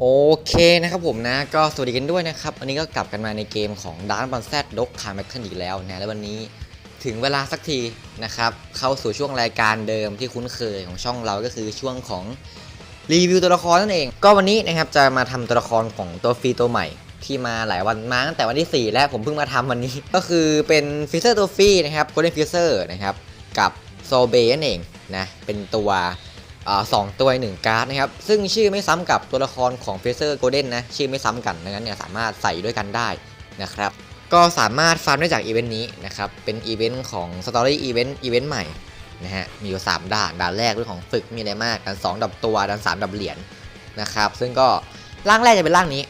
โอเคนะครับผมนะก็สวัสดีกันด้วยนะครับวันนี้ก็กลับกันมาในเกมของดาร์บอลแซดด็อกคาร์แมคเคนอีกแล้วนะแล้ววันนี้ถึงเวลาสักทีนะครับ เข้าสู่ช่วงรายการเดิมที่คุ้นเคยของช่องเราก็คือช่วงของรีวิวตัวละครนั่นเอง ก็วันนี้นะครับจะมาทำตัวละครของตัวฟรีตัวใหม่ ที่มาหลายวันมาตั้งแต่วันที่ 4 แล้วผมเพิ่งมาทำวันนี้ ก็คือเป็นฟิเซอร์ตัวฟรีนะครับโกลเดนฟิเซอร์นะครับกับโซเบนั่นเองนะเป็นตัว สองตัวหนึ่งการ์ดนะครับ ซึ่งชื่อไม่ซ้ำกับตัวละครของเฟเซอร์โกลเด้นนะ ชื่อไม่ซ้ำกันดังนั้นเนี่ยสามารถใส่ด้วยกันได้นะครับ ก็สามารถฟาร์มได้จากอีเวนต์นี้นะครับ เป็นอีเวนต์ของสตอรี่อีเวนต์อีเวนต์ใหม่นะฮะ มีอยู่ 3 ด่าน ด่านแรกเรื่องของฝึกมีอะไรมากด่าน2ดับตัวด่าน3ดับเหรียญนะครับ ซึ่งก็ร่างแรกจะเป็นร่างนี้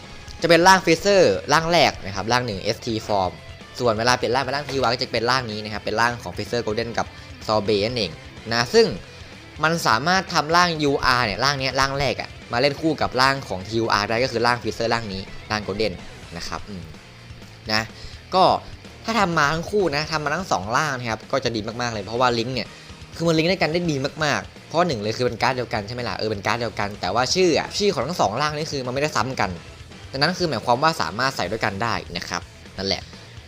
จะเป็นร่างเฟเซอร์ร่างแรกนะครับ ร่างหนึ่ง ST form ส่วนเวลาเปลี่ยนร่างเป็นร่างทีวาก็จะเป็นร่างนี้นะครับ เป็นร่างของเฟเซอร์โกลเด้นกับซอเบนั่นเองนะ ซึ่ง มันสามารถทำร่าง UR เนี่ยร่างเนี้ยร่างแรกอะมาเล่นคู่กับร่างของ TUR ได้ก็คือร่างฟิเซอร์ร่างนี้ร่างโกลเด้นนะครับอืมนะก็ถ้าทำมาทั้งคู่นะทำมาทั้งสองร่างนะครับก็จะดีมากๆเลยเพราะว่าลิงก์เนี่ยคือมันลิงก์ด้วยกันได้ดีมากๆ เพราะหนึ่งเลยคือเป็นการ์ดเดียวกันใช่ไหมล่ะเออเป็นการ์ดเดียวกันแต่ว่าชื่ออะชื่อของทั้งสองร่างนี่คือมันไม่ได้ซ้ำกันดังนั้นคือหมายความว่าสามารถใส่ด้วยกันได้นะครับนั่นแหละ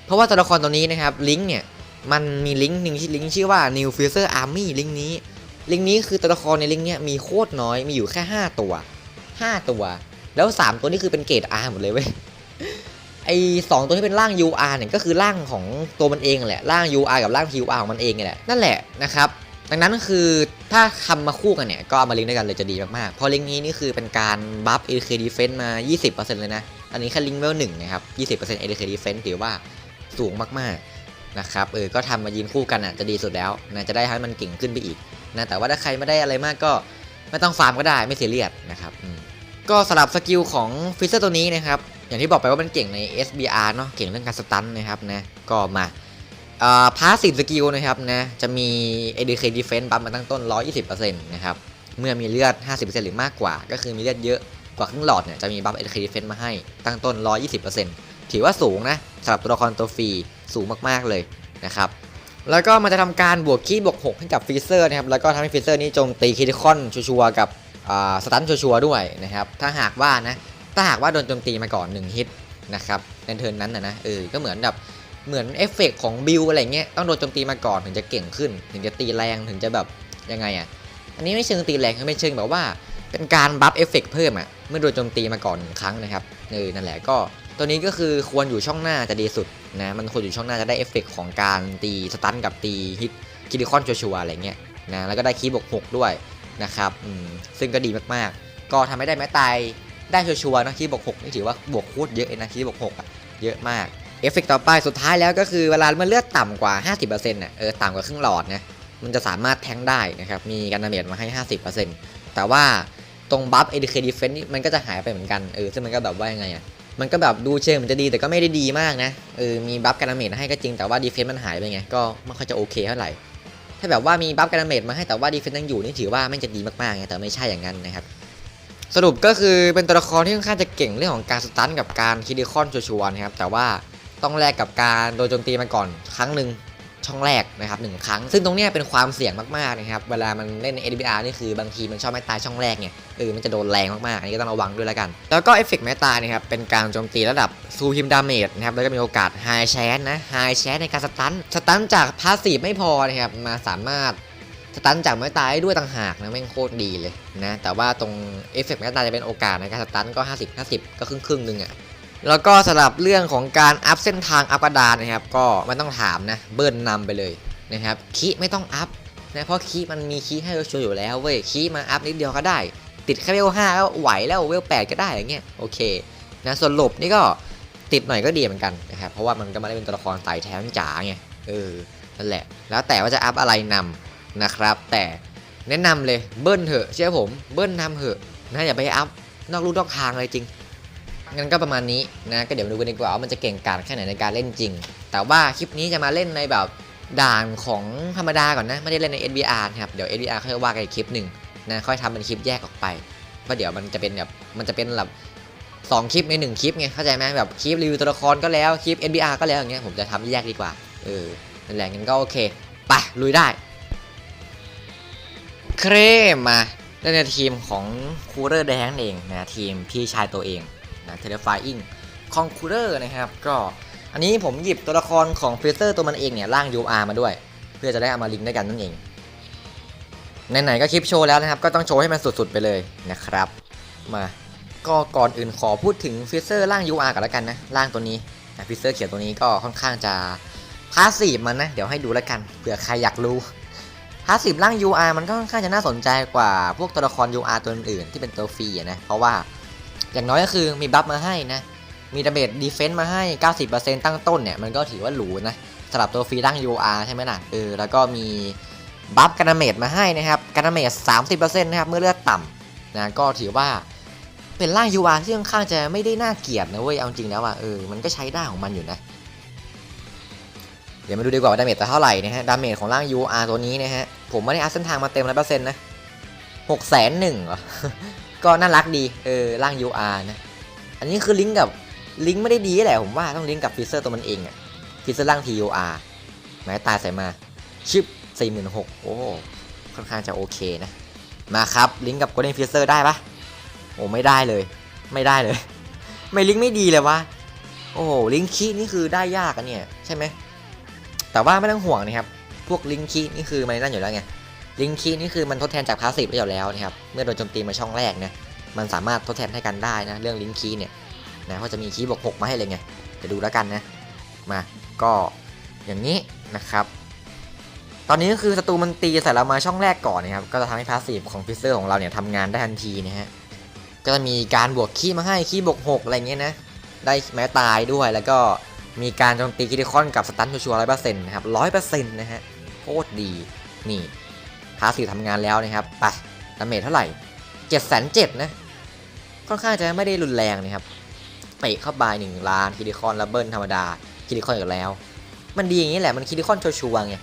เพราะว่าตัวละครตัวนี้นะครับลิงก์เนี่ยมันมีลิงก์หนึ่งลิงก์ชื่อว่า New Fuser Army ลิงก์นี้ ลิงก์นี้คือตัวละครในลิงก์เนี้ยมีโคตรน้อยมีอยู่แค่ 5 ตัว 5 ตัว แล้ว 3 ตัวนี่คือเป็นเกรด R หมดเลยเว้ยไอสองตัวที่เป็นร่าง UR เนี่ยก็คือร่างของตัวมันเองแหละร่าง UR กับร่าง TUR ของมันเองนี่แหละนั่นแหละนะครับดังนั้นคือถ้าคำมาคู่กันเนี่ยก็เอามาลิงก์ด้วยกันเลยจะดีมากๆเพราะลิงก์นี้นี่คือเป็นการบัฟ ADK Defense มา 20%เลยนะ อันนี้แค่ลิงก์เวลหนึ่งนะครับ 20% ADK Defense ถือว่าสูงมากๆนะครับเออก็ทำมายืนคู่กันอะจะดีสุดแล้วนะจะได้ให้มันเก่งขึ้นไปอีก นะแต่ว่าถ้าใครไม่ได้อะไรมากก็ไม่ต้องฟาร์มก็ได้ไม่เสียเรียดนะครับก็สลับสกิลของฟิเซอร์ตัวนี้นะครับอย่างที่บอกไปว่ามันเก่งใน SBR เนาะเก่งเรื่องการสตันนะครับนะก็มาอ่าพาสซีฟสกิลนะครับนะจะมี ADK Defense บัฟมาตั้งต้น 120%นะครับเมื่อมีเลือด 50%หรือมากกว่า ก็คือมีเลือดเยอะกว่าครึ่งหลอดเนี่ยจะมีบัฟ ADK Defense มาให้ตั้งต้น 120%ถือว่าสูงนะสำหรับตัวละครตัวฟรีสูงมากๆเลยนะครับ แล้วก็มันจะทำการบวกคีบวก6ให้กับฟรีเซอร์นะครับ แล้วก็ทำให้ฟรีเซอร์นี้โจมตีคิติคอนชัวร์ๆกับสตันชัวร์ๆด้วยนะครับ ถ้าหากว่านะ ถ้าหากว่าโดนโจมตีมาก่อน 1 ฮิตนะครับในเทิร์นนั้นนะนะ เออ ก็เหมือนแบบ เหมือนเอฟเฟกของบิลอะไรเงี้ย ต้องโดนโจมตีมาก่อนถึงจะเก่งขึ้น ถึงจะตีแรง ถึงจะแบบยังไงอะ อันนี้ไม่เชิงตีแรงคือไม่เชิงแบบว่า เป็นการบัฟเอฟเฟกเพิ่มอะ เมื่อโดนโจมตีมาก่อนหนึ่งครั้งนะครับ เออ นั่นแหละก็ ตัวนี้ก็คือควรอยู่ช่องหน้าจะดีสุด นะมันควรอยู่ช่องหน้าจะได้เอฟเฟกต์ของการตีสตันกับตีฮิตคิดิคอนชัวร์ๆอะไรเงี้ยนะแล้วก็ได้คีบวก6ด้วยนะครับซึ่งก็ดีมากๆ ก็ทำให้ได้แม้ตายได้ชัวร์ๆนะคีบวก6นี่ถือว่าบวกโคตรเยอะเลยนะคีบวก6อะเยอะมากเอฟเฟกต์ต่อไปสุดท้ายแล้วก็คือเวลามันเลือดต่ำกว่า 50%น่ะเออต่ำกว่าครึ่งหลอดนะมันจะสามารถแทงได้นะครับมีการดาเมจมาให้ 50%แต่ว่าตรงบัฟ ADK Defense นี่มันก็จะหายไปเหมือนกันเออซึ่งมันก็แบบว่ายังไงอะ มันก็แบบดูเชิงมันจะดีแต่ก็ไม่ได้ดีมากนะเออมีบัฟการดาเมจให้ก็จริงแต่ว่าดีเฟนซ์มันหายไปไงก็ไม่ค่อยจะโอเคเท่าไหร่ถ้าแบบว่ามีบัฟการดาเมจมาให้แต่ว่าดีเฟนซ์ยังอยู่นี่ถือว่าไม่จะดีมากๆไงแต่ไม่ใช่อย่างนั้นนะครับสรุปก็คือเป็นตัวละครที่ค่อนข้างจะเก่งเรื่องของการสตันกับการคิดดิคอนชัวร์นะครับแต่ว่าต้องแลกกับการโดนโจมตีมาก่อนครั้งหนึ่ง ช่องแรกนะครับหนึ่งครั้ง ซึ่งตรงนี้เป็นความเสี่ยงมากๆนะครับเวลามันเล่นใน NBR นี่คือบางทีมันชอบไม่ตายช่องแรกไงเออมันจะโดนแรงมากๆอันนี้ก็ต้องระวังด้วยแล้วกัน แล้วก็เอฟเฟกต์แม้ตายนะครับเป็นการโจมตีระดับซูฮิมดาเมจนะครับแล้วก็มีโอกาสไฮแชนนะไฮแชนในการสตันสตันจากพาสซีฟไม่พอนะครับมาสามารถสตันจากไม้ตายด้วยต่างหากนะแม่งโคตรดีเลยนะแต่ว่าตรงเอฟเฟกต์ไม้ตายจะเป็นโอกาสในการสตันก็ 50 50 ก็ครึ่งครึ่งหนึงอะ่ะ แล้วก็สำหรับเรื่องของการอัพเส้นทางอัพกระดานนะครับ ก็ไม่ต้องถามนะเบิ้ลนำไปเลยนะครับคีไม่ต้องอัพนะเพราะคีมันมีคีให้เราช่วยอยู่แล้วเว้ยคีมาอัพนิดเดียวก็ได้ ติดแค่เวล5ก็ไหวแล้วเวล8ก็ได้อย่างเงี้ยโอเคนะส่วนหลบนี่ก็ติดหน่อยก็ดีเหมือนกันนะครับเพราะว่ามันก็ไม่ได้เป็นตัวละครสายแถมจ๋าไงเออนั่นแหละ แล้วแต่ว่าจะอัพอะไรนำนะครับ แต่แนะนำเลยเบิ้ลเถอะเชื่อผมเบิ้ลนำเถอะนะอย่าไปอัพนอกลู่นอกทางเลยจริง งั้นก็ประมาณนี้นะก็เดี๋ยวมาดูกันดีกว่าว่ามันจะเก่งกาจแค่ไหนในการเล่นจริง แต่ว่าคลิปนี้จะมาเล่นในแบบด่านของธรรมดาก่อนนะ ไม่ได้เล่นใน NBR นะครับ เดี๋ยว NBR ค่อยว่ากันอีกคลิปหนึ่งนะค่อยทำเป็นคลิปแยกออกไปเพราะเดี๋ยวมันจะเป็นแบบมันจะเป็นแบบสองคลิปในหนึ่งคลิปไงเข้าใจไหมแบบคลิปรีวิวตัวละครก็แล้วคลิป NBR ก็แล้วอย่างเงี้ยผมจะทำแยกดีกว่าเออนั่นแหละงั้นก็โอเคไปลุยได้ เครมมาเล่นในทีมของคูเรอร์แดงเองนะทีมพี่ชายตัวเอง นะเทเลฟายอิงคองคูเรอร์นะครับก็อันนี้ผมหยิบตัวละครของฟิลเตอร์ตัวมันเองเนี่ยร่าง UR มาด้วย เพื่อจะได้เอามาลิงก์ด้วยกันนั่นเองไหนๆก็คลิปโชว์แล้วนะครับก็ต้องโชว์ให้มันสุดๆไปเลยนะครับมาก็ก่อนอื่นขอพูดถึงฟิเซอร์ร่าง UR กันแล้วกันนะร่างตัวนี้นะฟิเซอร์เขียวตัวนี้ก็ค่อนข้างจะพาสซีฟมันนะเดี๋ยวให้ดูแล้วกันเผื่อใครอยากรู้พาสซีฟร่าง UR มันก็ค่อนข้างจะน่าสนใจกว่าพวกตัวละคร UR ตัวอื่นที่เป็นตัวฟรีนะเพราะว่า อย่างน้อยก็คือมีบัฟมาให้นะ มีดาเมจดีเฟนซ์มาให้ 90%ตั้งต้นเนี่ย มันก็ถือว่าหรูนะสำหรับตัวฟรีร่าง UR ใช่ไหมล่ะเออแล้วก็มีบัฟกันดาเมจมาให้นะครับกันดาเมจ30%นะครับเมื่อเลือดต่ำนะก็ถือว่าเป็นร่าง UR ที่ค่อนข้างจะไม่ได้น่าเกลียดนะเว้ยเอาจริงแล้วอะเออมันก็ใช้ได้ของมันอยู่นะเดี๋ยวมาดูดีกว่าว่าดาเมจจะเท่าไหร่นะฮะ ดาเมจของร่าง UR ตัวนี้นะฮะ ผมไม่ได้อัพเส้นทางมาเต็มร้อยเปอร์เซ็นต์นะหกแสนหนึ่งเหรอ ก็น่ารักดี เออ ร่าง UR นะ อันนี้คือลิงก์กับลิงก์ไม่ได้ดีแหละผมว่าต้องลิงก์กับฟิเซอร์ตัวมันเองอะฟิเซอร์ร่าง TUR ไม้ตายใส่มาชิปสี่หมื่นหกโอ้ ค่อนข้างจะโอเคนะ มาครับ ลิงก์กับ Golden Freezer ได้ปะโอ้ ไม่ได้เลย ไม่ได้เลย ไม่ลิงก์ไม่ดีเลยวะ โอ้ลิงก์คีนี่คือได้ยากอะเนี่ย ใช่ไหม แต่ว่าไม่ต้องห่วงนะครับ พวกลิงก์คีนี่คือมันนั่นอยู่แล้วไง ลิงคีนี่คือมันทดแทนจากพาสซีฟได้อยู่แล้วนะครับ เมื่อโดนโจมตีมาช่องแรกนะ มันสามารถทดแทนให้กันได้นะ เรื่องลิงคีเนี่ยนะเพราจะมีคีบวกหกมาให้เลยไงเดี๋ยวดูแล้วกันนะ มาก็อย่างนี้นะครับ ตอนนี้ก็คือศัตรูมันตีใส่เรามาช่องแรกก่อนนะครับ ก็จะทำให้พาสซีฟของฟิเซอร์ของเราเนี่ยทำงานได้ทันทีนะฮะ ก็จะมีการบวกขี้มาให้ขี้บวกหกอะไรเงี้ยนะ ได้แม้ตายด้วยแล้วก็มีการโจมตีคิดิคอนกับสตันชัวร์ร้อยเปอร์เซ็นต์นะครับร้อยเปอร์เซ็นต์นะฮะโคตรดีนี่ พาสีทำงานแล้วนะครับไปดาเมจเท่าไหร่เจ็ดแสนเจ็ดนะ ค่อนข้างจะไม่ได้รุนแรงนะครับเตะเข้าไปหนึ่งล้านคิดิคอนแล้วเบิลธรรมดาคิดิคอนอีกแล้ว มันดีอย่างนี้แหละมันคิดิคอนชัวร์ไง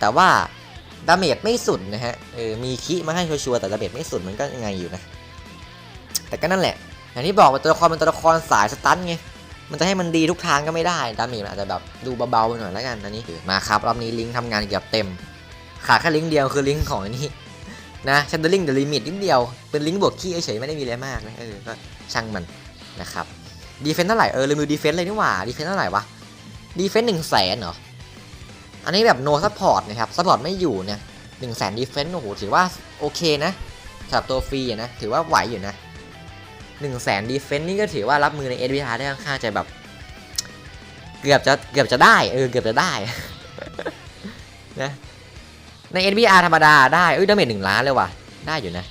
แต่ว่าดาเมจไม่สุดนะฮะเออมีคิมาให้ชัวร์แต่ดาเมจไม่สุดมันก็ยังไงอยู่นะ แต่ก็นั่นแหละ อย่างที่บอกว่าตัวละครเป็นตัวละครสายสตันไงมันจะให้มันดีทุกทางก็ไม่ได้ดาเมจมันอาจจะแบบดูเบาๆไปหน่อยแล้วกันอันนี้มาครับรอบนี้ลิงทำงานเกือบเต็ม ขาดแค่ลิงก์เดียวคือลิงก์ของอันนี้นะชันเดอร์ลิงเดอะลิมิตนิดเดียวเป็นลิงก์บวกขี้เฉยไม่ได้มีอะไรมากนะเออก็ช่างมันนะครับดีเฟนต์เท่าไหร่เออลืมดูดีเฟนต์เลยนี่หว่าดีเฟนต์เท่าไหร่วะดีเฟนต์หนึ่งแสนเหรออันนี้แบบโนซัพพอร์ตนะครับซัพพอร์ตไม่อยู่เนี่ยหนึ่งแสนดีเฟนต์โอ้โหถือว่าโอเคนะสำหรับตัวฟรีนะถือว่าไหวอยู่นะหนึ่งแสนดีเฟนต์นี่ก็ถือว่ารับมือในเอ v าได้ค่อนข้างจะแบบ เกือบจะเกือบจะได้เออเกือบจะได้นะ ใน NBR ธรรมดาได้ เอ้ยดาเมจหนึ่งล้านเลยว่ะ ได้อยู่นะ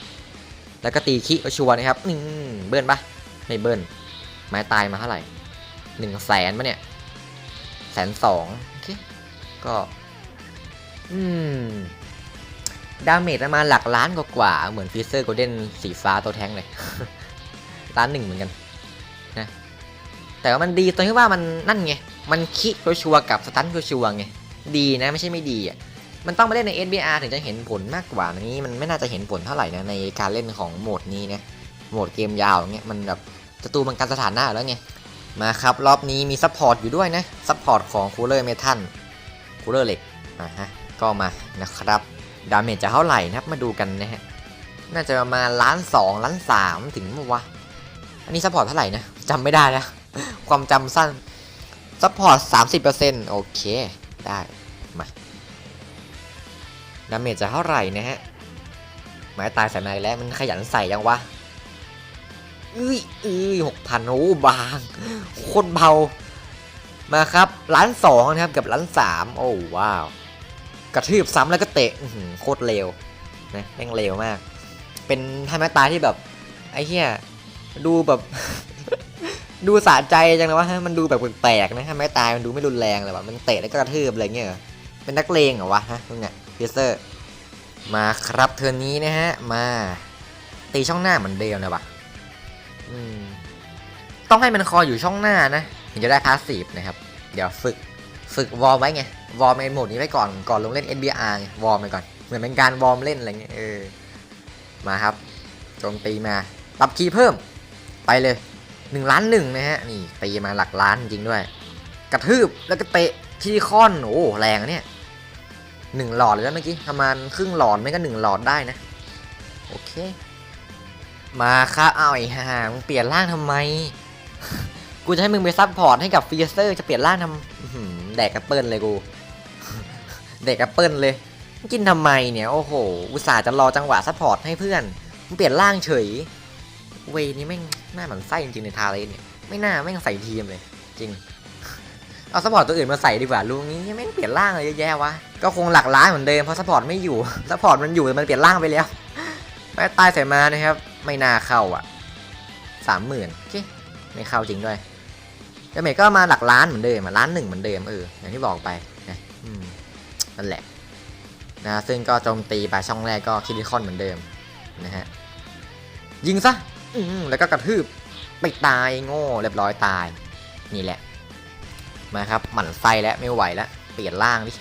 แล้วก็ตีคิชัวร์นะครับอืมเบิ้ลปะไม่เบิ้ลไม้ตายมาเท่าไหร่หนึ่งแสนปะเนี่ยแสนสองโอเค ก็ อืม ดาเมจประมาณหลักล้านกว่าเหมือนฟิเซอร์โกลเด้นสีฟ้าตัวแท้งเลย ล้านหนึ่งเหมือนกันนะ แต่ว่ามันดีตรงที่ว่ามันนั่นไง มันคิดชัวร์กับสตันชัวร์ไง ดีนะไม่ใช่ไม่ดีอะ มันต้องไปเล่นใน SBR ถึงจะเห็นผลมากกว่านี้มันไม่น่าจะเห็นผลเท่าไหร่นะในการเล่นของโหมดนี้นะโหมดเกมยาวเงี้ยมันแบบศัตรูมันการสถานะแล้วไงมาครับรอบนี้มีซัพพอร์ตอยู่ด้วยนะซัพพอร์ตของคูลเลอร์เมทัลคูลเลอร์เหล็กอะฮะก็มานะครับดาเมจจะเท่าไหร่นะครับมาดูกันนะฮะน่าจะประมาณล้านสองล้านสามถึงมั้งวะอันนี้ซัพพอร์ตเท่าไหร่นะจำไม่ได้แล้วความจำสั้นซัพพอร์ตสามสิบเปอร์เซ็นต์โอเคได้ ดาเมจจะเท่าไหร่นะฮะไม้ตายใส่มาแล้วมันขยันใส่ยังวะอุ้ยอุ้ยหกพันโอ้บางคตรเบามาครับล้านสองนะครับกับล้านสามโอ้ว้าว กระทืบซ้ำแล้วก็เตะโคตรเร็วนะแม่งเร็วมาก เป็นท่าไม้ตายที่แบบไอ้เหี้ยดูแบบดูสะใจจังเลยวะฮะมันดูแบบแปลกๆนะฮะไม้ตายมันดูไม่รุนแรงเลยว่ะมันเตะแล้วก็กระทืบอะไรเงี้ยเหรอเป็นนักเลงเหรอวะฮะมึงเนี่ย พีเซอร์ มาครับเทอร์นนี้นะฮะ มาตีช่องหน้าเหมือนเดิมนะวะต้องให้มันคอยอยู่ช่องหน้านะ ถึงจะได้พาสซีฟนะครับ เดี๋ยวฝึกฝึกวอร์มไว้ไง วอร์มในโหมดนี้ไว้ก่อนก่อนลงเล่น NBR ไงวอร์มไปก่อน เหมือนเป็นการวอร์มเล่นอะไรเงี้ยเออ มาครับโจมตีมาปรับคีย์เพิ่ม ไปเลยหนึ่งล้านหนึ่งนะฮะ นี่ตีมาหลักล้านจริงด้วย กระทืบแล้วก็เตะที่คอน โอ้แรงเนี่ย หนึ่งหลอดเลยนะเมื่อกี้ประมาณครึ่งหลอดไม่ก็หนึ่งหลอดได้นะ โอเค มาครับเอาไอ้ห่ามึงเปลี่ยนร่างทำไม กูจะให้มึงไปซับพอร์ตให้กับฟีเซอร์จะเปลี่ยนร่างทำอื้อหือแดกแอปเปิลเลยกูแดกแอปเปิลเลยกินทำไมเนี่ยโอ้โห อุตส่าห์จะรอจังหวะซัพพอร์ตให้เพื่อนมึงเปลี่ยนร่างเฉย เวนี้แม่งหน้าหมันไส้จริงๆในทาเลนเนี่ยไม่น่าแม่งใส่ทีมเลย จริง เอาซัพพอร์ตตัวอื่นมาใส่ดีกว่าลุงนี้แม่งเปลี่ยนร่างเลยเยอะแยะวะก็คงหลักล้านเหมือนเดิมเพราะซัพพอร์ตไม่อยู่ซัพพอร์ตมันอยู่แต่มันเปลี่ยนร่างไปแล้วไปตายใส่มานะครับ ไม่น่าเข้าอะสามหมื่นโอเคไม่เข้าจริงด้วยเดเมจก็มาหลักล้านเหมือนเดิมล้านหนึ่งเหมือนเดิมเอออย่างที่บอกไปนะนั่นแหละนะซึ่งก็โจมตีไปช่องแรกก็คิริคอนเหมือนเดิมนะฮะยิงซะแล้วก็กระทืบไปตายโง่เรียบร้อยตายนี่แหละ มาครับหมั่นไส้แล้วไม่ไหวแล้ว เปลี่ยนร่างดิ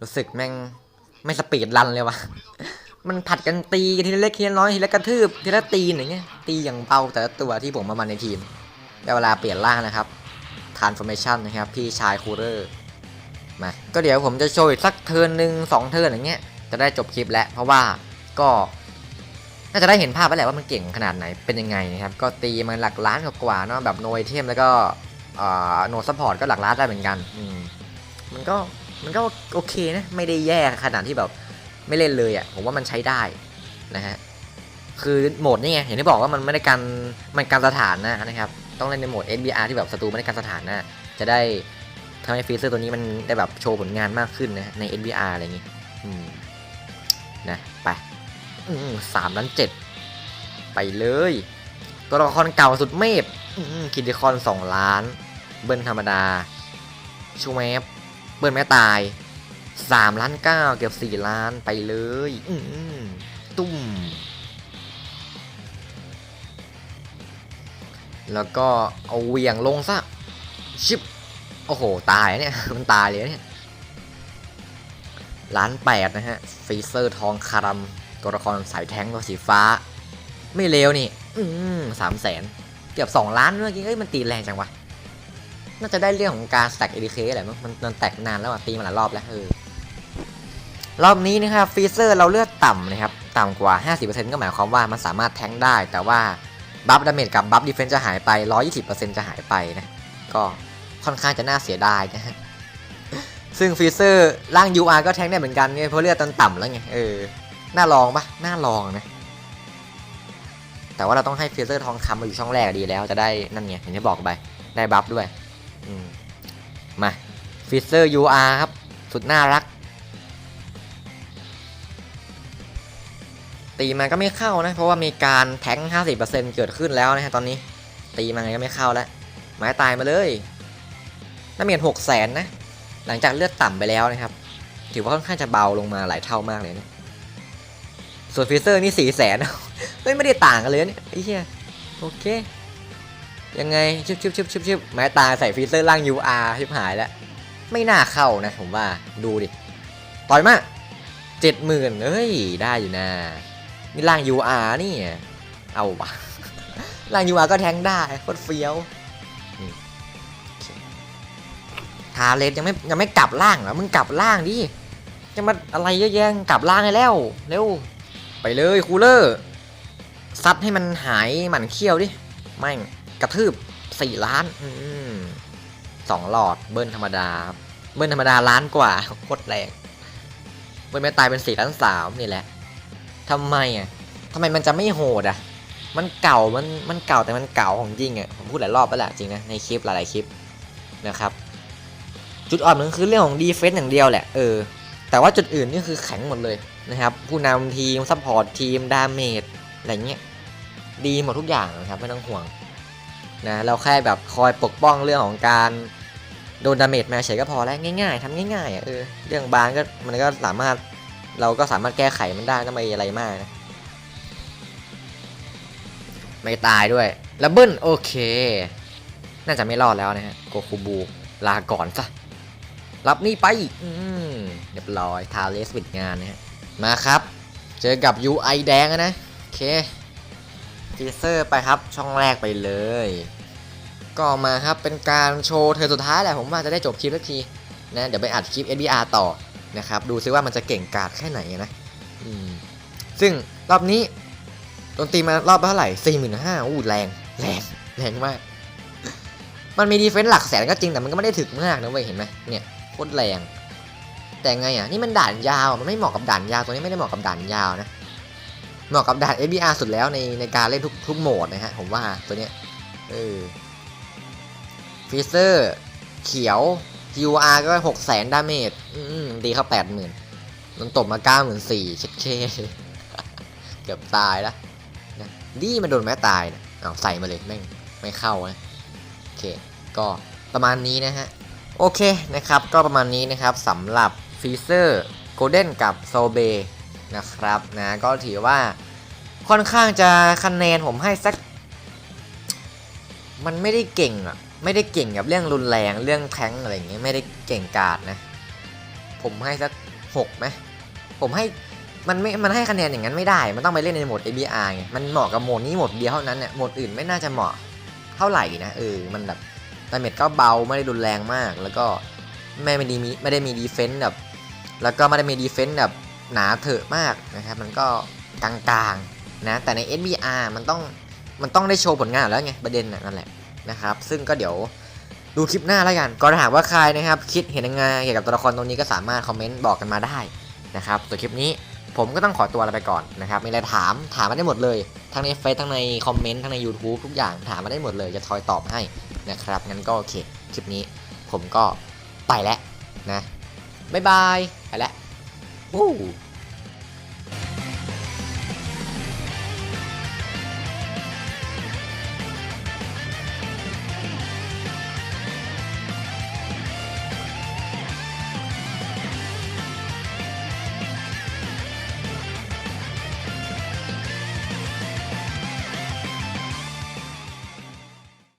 รู้สึกแม่งไม่สปีดรันเลยวะมันผัดกันตีกันทีละเล็กทีละน้อยทีละกระทืบทีละตีนอย่างเงี้ยตีอย่างเบาแต่ละตัวที่ผมมามันในทีมได้เวลาเปลี่ยนร่างนะครับ transformation นะครับพี่ชายคูเรอร์มาก็เดี๋ยวผมจะโชว์อีกสักเทิร์นหนึ่งสองเทิร์นอย่างเงี้ยจะได้จบคลิปแล้วเพราะว่าก็น่าจะได้เห็นภาพไปแหละว่ามันเก่งขนาดไหนเป็นยังไงนะครับก็ตีมันหลักล้านกว่าเนาะแบบโนไอเทมแล้วก็ โนซัพพอร์ตก็หลักล้านได้เหมือนกันอืมันก็มันก็โอเคนะ ไม่ได้แย่ขนาดที่แบบไม่เล่นเลยอะผมว่ามันใช้ได้นะฮะคือโหมดนี่ไงอย่างที่บอกว่ามันไม่ได้การมันการสถานนะนะครับ ต้องเล่นในโหมด SBR ที่แบบศัตรูไม่ได้การสถานนะจะได้ทำให้ฟีเซอร์ตัวนี้มันได้แบบโชว์ผลงานมากขึ้นนะใน SBR อะไรอย่างงี้นะไปสามล้านเจ็ดไปเลย ตัวละครเก่าสุดเมฟอืมคิดิคอนสองล้าน เบิ้ลธรรมดา ชูแมปเบิ้ลแม่ตายสามล้านเก้าเกือบสี่ล้านไปเลย อืตุ้ม แล้วก็เอาเวียงลงซะ ชิบ โอ้โห ตายเนี่ย มันตายเลยเนี่ยล้านแปดนะฮะฟีเซอร์ทองคารัมตัวละครสายแท้งตัวสีฟ้า ไม่เลวนี่ อืมสามแสน เกือบสองล้านเมื่อกี้เอ้ยมันตีแรงจังวะ น่าจะได้เรื่องของการแตกเอ k เคแหละมั้งมันมันแตกนานแล้วอะตีมาหลายรอบแล้วเออรอบนี้นะครับฟีเซอร์เราเลือดต่ำนะครับต่ำกว่า 50%ก็หมายความว่ามันสามารถแทงได้ แต่ว่าบัฟดาเมจกับบัฟดีเฟนซ์จะหายไป 120%จะหายไปนะก็ค่อนข้างจะน่าเสียดายนะฮะซึ่งฟีเซอร์ร่าง UR ก็แทงได้เหมือนกันเนี่ยเพราะเลือดตันต่ำแล้วไงเออน่าลองปะน่าลองนะแต่ว่าเราต้องให้ฟีเซอร์ทองคำมาอยู่ช่องแรกดีแล้วจะได้นั่นไงอย่างที่บอกไปได้บัฟด้วย มาฟีเซอร์ UR ครับ สุดน่ารัก ตีมันก็ไม่เข้านะ เพราะว่ามีการแทง50%เกิดขึ้นแล้วนะฮะตอนนี้ ตีมันก็ไม่เข้าแล้วไม้ตายมาเลยน้ำเมียนหกแสนนะ หลังจากเลือดต่ำไปแล้วนะครับ ถือว่าค่อนข้างจะเบาลงมาหลายเท่ามากเลยนะส่วนฟิเซอร์นี่สี่แสนเฮ้ยไม่ได้ต่างกันเลยเนี่ยไอ้เหี้ยโอเค ยังไงชิบชิบชิบชิบชิบไม้ตายใส่ฟีเซอร์ล่าง UR ชิบหายแล้ว ไม่น่าเข้านะผมว่าดูดิ ต่อยมาเจ็ดหมื่นเฮ้ย ได้อยู่นะ นี่ล่าง UR นี่ เอาวะล่าง UR ก็แทงได้โคตรเฟี้ยวทาเลสยังไม่ยังไม่กลับล่างเหรอมึงกลับล่างดิจะมาอะไรเยอะแยะกลับล่างให้แล้วเร็วไปเลยคูลเลอร์ซัดให้มันหายหมันเขี้ยวดิไม่ง กระทืบสี่ล้านอสองหลอดเบิ้ลธรรมดาครับเบิ้ลธรรมดาล้านกว่าโคตรแรงเบิ้ลไม่ตายเป็นสี่ล้านสามนี่แหละทำไมอะทำไมมันจะไม่โหดอะ มันเก่ามันมันเก่าแต่มันเก่าของจริงอะผมพูดหลายรอบไปแหละจริงนะในคลิปหลายๆคลิปนะครับ จุดอ่อนมันคือเรื่องของดีเฟนต์อย่างเดียวแหละเออแต่ว่าจุดอื่นนี่คือแข็งหมดเลยนะครับ ผู้นำทีมซัพพอร์ตทีมดาเมจอะไรเงี้ยดีหมดทุกอย่างนะครับไม่ต้องห่วง นะเราแค่แบบคอยปกป้องเรื่องของการโดนดาเมจมาเฉยก็พอแล้วง่าย ๆทำง่ายๆอะเออเรื่องบางก็มันก็สามารถเราก็สามารถแก้ไขมันได้ไม่อะไรมากนะไม่ตายด้วยแล้วเบิ้ลโอเค น่าจะไม่รอดแล้วนะฮะโกคูบูลาก่อนซะรับนี่ไปอืมเรียบร้อยทาเลสปิดงานนะฮะมาครับ เจอกับ UI แดงนะโอเคทีเซอร์ไปครับช่องแรกไปเลย ก็มาครับเป็นการโชว์เธอสุดท้ายแหละผมว่าจะได้จบคลิปสักทีนะเดี๋ยวไปอัดคลิป SBR ต่อนะครับดูซิว่ามันจะเก่งกาจแค่ไหนนะซึ่งรอบนี้โดนตีมารอบเท่าไหร่สี่หมื่นห้าอู้แรงแรงแรงมาก มันมีดีเฟนส์หลักแสนก็จริงแต่มันก็ไม่ได้ถึกมากนะเว้ยเห็นไหมเนี่ยโคตรแรง แต่ไงอะนี่มันด่านยาวมันไม่เหมาะกับด่านยาวตัวนี้ไม่ได้เหมาะกับด่านยาวนะเหมาะกับด่าน FBR สุดแล้วในในการเล่นทุกทุกโหมดนะฮะผมว่าตัวเนี้ยเออ ฟีเซอร์เขียว QR ก็หกแสนดาเมจอืมตีเข้าแปดหมื่นมันตบมาเก้าหมื่นสี่เช็ดเคเกือบตายแล้วนะดีมันโดนแม้ตายนะเอาใส่มาเลยแม่งไม่เข้านะโอเค ก็ประมาณนี้นะฮะ โอเคนะครับ ก็ประมาณนี้นะครับสำหรับฟีเซอร์โกลเด้นกับโซเบนะครับนะก็ถือว่าค่อนข้างจะคะแนนผมให้สัก มันไม่ได้เก่งอะ ไม่ได้เก่งกับเรื่องรุนแรงเรื่องแทงอะไรอย่างเงี้ยไม่ได้เก่งกาดนะ ผมให้สักหกไหมผมให้มันไม่ มันให้คะแนนอย่างนั้นไม่ได้ มันต้องไปเล่นในโหมด ABR ไง มันเหมาะกับโหมดนี้โหมดเดียวเท่านั้นเนี่ย โหมดอื่นไม่น่าจะเหมาะเท่าไหร่นะ เออ มันแบบดาเมจก็เบา ไม่ได้รุนแรงมาก แล้วก็ไม่ไม่ด้มีไม่ได้มีดีเฟนต์แบบ แล้วก็ไม่ได้มีดีเฟนต์แบบหนาเถอะมากนะครับ มันก็กลางๆนะ แต่ใน SBR มันต้อง มันต้องได้โชว์ผลงานแล้วไง ประเด็นนะนั่นแหละ นะครับ ซึ่งก็เดี๋ยวดูคลิปหน้าแล้วกันก็ถ้าหากว่าใครนะครับ คิดเห็นยังไงเกี่ยวกับตัวละครตรงนี้ก็สามารถคอมเมนต์บอกกันมาได้นะครับส่วนคลิปนี้ผมก็ต้องขอตัวลาไปก่อนนะครับมีอะไรถามถามมาได้หมดเลย ทั้งในเฟซทั้งในคอมเมนต์ทั้งใน YouTube ทุกอย่างถามมาได้หมดเลยจะทอยตอบให้นะครับงั้นก็โอเคคลิปนี้ผมก็ไปแล้วนะบ๊ายบายไปแล้ว Woo!